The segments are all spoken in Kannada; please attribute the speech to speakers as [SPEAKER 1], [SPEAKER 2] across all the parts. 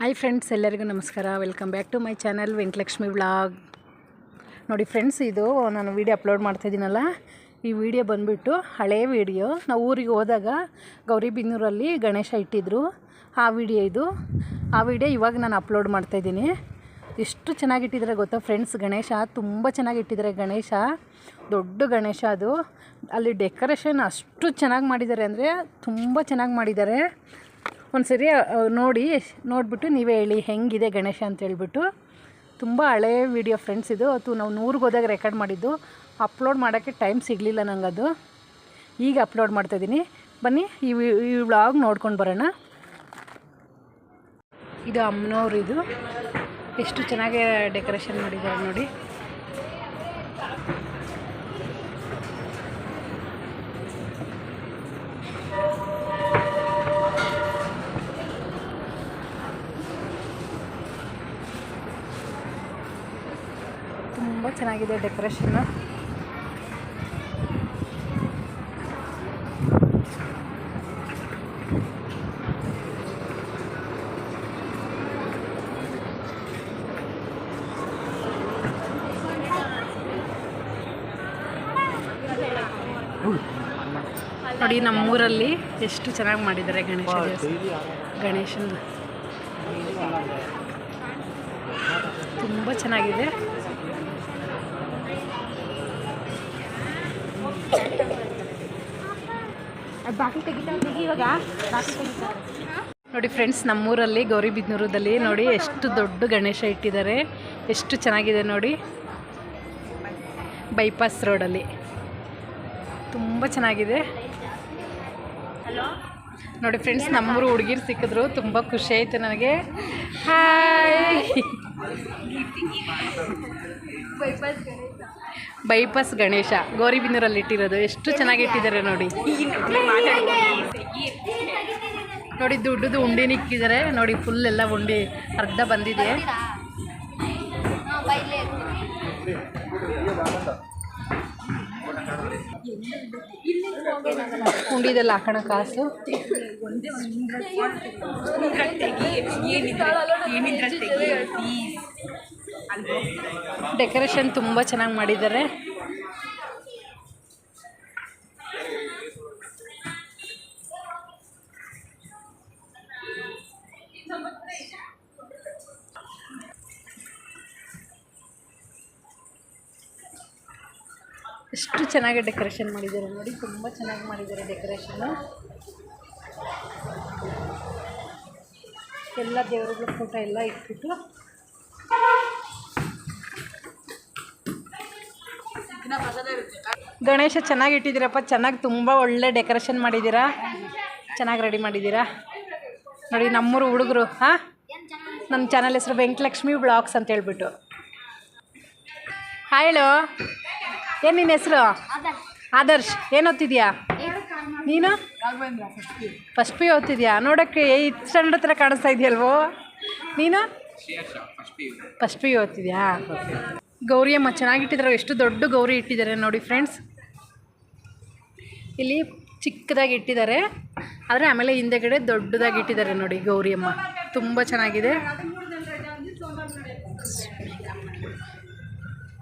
[SPEAKER 1] ಹಾಯ್ ಫ್ರೆಂಡ್ಸ್ ಎಲ್ಲರಿಗೂ ನಮಸ್ಕಾರ. Welcome back to my channel Venkatalakshmi vlog ನೋಡಿ ಫ್ರೆಂಡ್ಸ್ ಇದು ನಾನು ವೀಡಿಯೋ ಅಪ್ಲೋಡ್ ಮಾಡ್ತಾಯಿದ್ದೀನಲ್ಲ ಈ ವಿಡಿಯೋ ಬಂದುಬಿಟ್ಟು ಹಳೇ ವಿಡಿಯೋ ನಾವು ಊರಿಗೆ ಹೋದಾಗ ಗೌರಿಬಿನ್ನೂರಲ್ಲಿ ಗಣೇಶ ಇಟ್ಟಿದ್ರು. ಆ ವಿಡಿಯೋ ಇದು. ಆ ವಿಡಿಯೋ ಇವಾಗ ನಾನು ಅಪ್ಲೋಡ್ ಮಾಡ್ತಾಯಿದ್ದೀನಿ ಎಷ್ಟು ಚೆನ್ನಾಗಿಟ್ಟಿದ್ದಾರೆ ಗೊತ್ತಾ ಫ್ರೆಂಡ್ಸ್ ಗಣೇಶ ತುಂಬ ಚೆನ್ನಾಗಿಟ್ಟಿದ್ದಾರೆ ಗಣೇಶ. ದೊಡ್ಡ ಗಣೇಶ ಅದು. ಅಲ್ಲಿ ಡೆಕೋರೇಷನ್ ಅಷ್ಟು ಚೆನ್ನಾಗಿ ಮಾಡಿದ್ದಾರೆ ಅಂದರೆ ತುಂಬ ಚೆನ್ನಾಗಿ ಮಾಡಿದ್ದಾರೆ ಒಂದು ಸರಿ ನೋಡಿ, ನೋಡಿಬಿಟ್ಟು ನೀವೇ ಹೇಳಿ, ಹೆಂಗಿದೆ ಗಣೇಶ ಅಂತ ಹೇಳ್ಬಿಟ್ಟು. ತುಂಬ ಹಳೇ ವಿಡಿಯೋ ಫ್ರೆಂಡ್ಸ್ ಇದು. ಅದು ನಾವು ನೂರಿಗೆ ಹೋದಾಗ ರೆಕಾರ್ಡ್ ಮಾಡಿದ್ದು. ಅಪ್ಲೋಡ್ ಮಾಡೋಕ್ಕೆ ಟೈಮ್ ಸಿಗಲಿಲ್ಲ ನಂಗೆ ಅದು ಈಗ ಅಪ್ಲೋಡ್ ಮಾಡ್ತಾಯಿದ್ದೀನಿ ಬನ್ನಿ, ಈ ಈ ವ್ಲಾಗ್ ನೋಡ್ಕೊಂಡು ಬರೋಣ. ಇದು ಅಮ್ಮನವ್ರು ಇದು ಎಷ್ಟು ಚೆನ್ನಾಗಿ ಡೆಕೋರೇಷನ್ ಮಾಡಿದ್ದಾರೆ ನೋಡಿ ತುಂಬ ಚೆನ್ನಾಗಿದೆ ಡೆಕೋರೇಷನ್. ನೋಡಿ ನಮ್ಮೂರಲ್ಲಿ ಎಷ್ಟು ಚೆನ್ನಾಗಿ ಮಾಡಿದ್ದಾರೆ ಗಣೇಶ ಗಣೇಶನ. ತುಂಬ ಚೆನ್ನಾಗಿದೆ.
[SPEAKER 2] ಬಾಕಿ ತೆಗಿತಾ ತೆಗಿ ಇವಾಗ. ಬಾಕಿ ತೆಗಿತಾ
[SPEAKER 1] ನೋಡಿ ಫ್ರೆಂಡ್ಸ್ ನಮ್ಮೂರಲ್ಲಿ ಗೌರಿಬಿದ್ನೂರದಲ್ಲಿ ನೋಡಿ ಎಷ್ಟು ದೊಡ್ಡ ಗಣೇಶ ಇಟ್ಟಿದ್ದಾರೆ. ಎಷ್ಟು ಚೆನ್ನಾಗಿದೆ ನೋಡಿ. ಬೈಪಾಸ್ ರೋಡಲ್ಲಿ ತುಂಬ ಚೆನ್ನಾಗಿದೆ. ನೋಡಿ ಫ್ರೆಂಡ್ಸ್ ನಮ್ಮೂರು ಹುಡುಗಿರು ಸಿಕ್ಕಿದ್ರು, ತುಂಬ ಖುಷಿ ಆಯಿತು ನನಗೆ. ಹಾಯ್ ಬೈಪಾಸ್ ಗಣೇಶ ಗೌರಿಬಿನೂರಲ್ಲಿ ಇಟ್ಟಿರೋದು. ಎಷ್ಟು ಚೆನ್ನಾಗಿ ಇಟ್ಟಿದ್ದಾರೆ ನೋಡಿ. ನೋಡಿ, ದುಡ್ಡದು ಉಂಡಿನ ಇಕ್ಕಿದ್ದಾರೆ ನೋಡಿ ಫುಲ್ ಎಲ್ಲ ಉಂಡಿ ಅರ್ಧ ಬಂದಿದೆ. ಉಂಡಿದೆಲ್ಲ ಹಾಕೋಣ ಕಾಸು. ಡೆಕೋರೇಷನ್ ತುಂಬ ಚೆನ್ನಾಗಿ ಮಾಡಿದ್ದಾರೆ. ಎಷ್ಟು ಚೆನ್ನಾಗಿ ಡೆಕೋರೇಷನ್ ಮಾಡಿದ್ದಾರೆ ನೋಡಿ, ತುಂಬ ಚೆನ್ನಾಗಿ ಮಾಡಿದ್ದಾರೆ ಡೆಕೋರೇಷನ್ನು ಎಲ್ಲ ದೇವರುಗಳ ಫೋಟೋ ಎಲ್ಲ ಇಟ್ಬಿಟ್ಟು. ಗಣೇಶ ಚೆನ್ನಾಗಿ ಇಟ್ಟಿದ್ದೀರಪ್ಪ, ಚೆನ್ನಾಗಿ ತುಂಬ ಒಳ್ಳೆ ಡೆಕೋರೇಷನ್ ಮಾಡಿದ್ದೀರಾ? ಚೆನ್ನಾಗಿ ರೆಡಿ ಮಾಡಿದ್ದೀರಾ? ನೋಡಿ, ನಮ್ಮೂರು ಹುಡುಗರು, ಹಾಂ? ನಮ್ಮ ಚಾನಲ್ ಹೆಸರು ವೆಂಕಟಲಕ್ಷ್ಮಿ ಬ್ಲಾಗ್ಸ್ ಅಂತ ಹೇಳ್ಬಿಟ್ಟು ಹಾಯ್ ಹೇಳು ಏನು ನಿನ್ನ ಹೆಸರು? ಆದರ್ಶ್. ಏನು ಓದ್ತಿದ್ಯಾ? ನೀನು? ಫಸ್ಟ್ ಪಿ ಓದ್ತಿದ್ಯಾ? ನೋಡೋಕ್ಕೆ ಏಯ್ತ್ ಸ್ಟ್ಯಾಂಡರ್ಡ್ ಹತ್ರ ಕಾಣಿಸ್ತಾ ಇದೆಯಲ್ವೋ? ನೀನು? First P ಓದ್ತಿದ್ಯಾ? ಗೌರಿ ಅಮ್ಮ ಚೆನ್ನಾಗಿಟ್ಟಿದ್ದಾರೆ ಎಷ್ಟು ದೊಡ್ಡ ಗೌರಿ ಇಟ್ಟಿದ್ದಾರೆ ನೋಡಿ ಫ್ರೆಂಡ್ಸ್ ಇಲ್ಲಿ ಚಿಕ್ಕದಾಗಿ ಇಟ್ಟಿದ್ದಾರೆ. ಆದರೆ ಆಮೇಲೆ ಹಿಂದೆಗಡೆ ದೊಡ್ಡದಾಗಿ ಇಟ್ಟಿದ್ದಾರೆ ನೋಡಿ ಗೌರಿಯಮ್ಮ ತುಂಬ ಚೆನ್ನಾಗಿದೆ.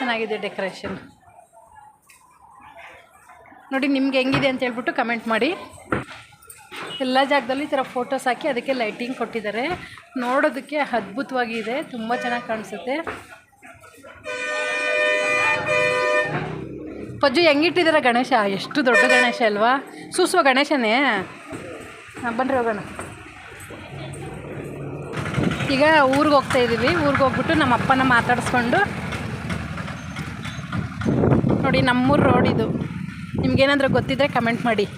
[SPEAKER 1] ಚೆನ್ನಾಗಿದೆ ಡೆಕೋರೇಷನ್. ನೋಡಿ ನಿಮ್ಗೆ ಹೆಂಗಿದೆ ಅಂತ ಹೇಳ್ಬಿಟ್ಟು ಕಮೆಂಟ್ ಮಾಡಿ. ಎಲ್ಲ ಜಾಗದಲ್ಲಿ ಈ ಥರ ಫೋಟೋಸ್ ಹಾಕಿ ಅದಕ್ಕೆ ಲೈಟಿಂಗ್ ಕೊಟ್ಟಿದ್ದಾರೆ. ನೋಡೋದಕ್ಕೆ ಅದ್ಭುತವಾಗಿದೆ ತುಂಬ ಚೆನ್ನಾಗಿ ಕಾಣಿಸುತ್ತೆ. ಪಜ್ಜು ಹೆಂಗಿಟ್ಟಿದ್ದಾರೆ ಗಣೇಶ? ಎಷ್ಟು ದೊಡ್ಡ ಗಣೇಶ ಅಲ್ವಾ? ಸೂಸುವ ಗಣೇಶನೇ? ಹಾಂ ಬನ್ನಿರಿ ಹೋಗೋಣ. ಈಗ ಊರಿಗೆ ಹೋಗ್ತಾ ಇದ್ದೀವಿ ಊರಿಗೆ ಹೋಗ್ಬಿಟ್ಟು ನಮ್ಮ ಅಪ್ಪನ ಮಾತಾಡಿಸ್ಕೊಂಡು ನೋಡಿ ನಮ್ಮೂರು ರೋಡ್ ಇದು. ನಿಮ್ಗೇನಾದರೂ ಗೊತ್ತಿದ್ದರೆ ಕಮೆಂಟ್ ಮಾಡಿ.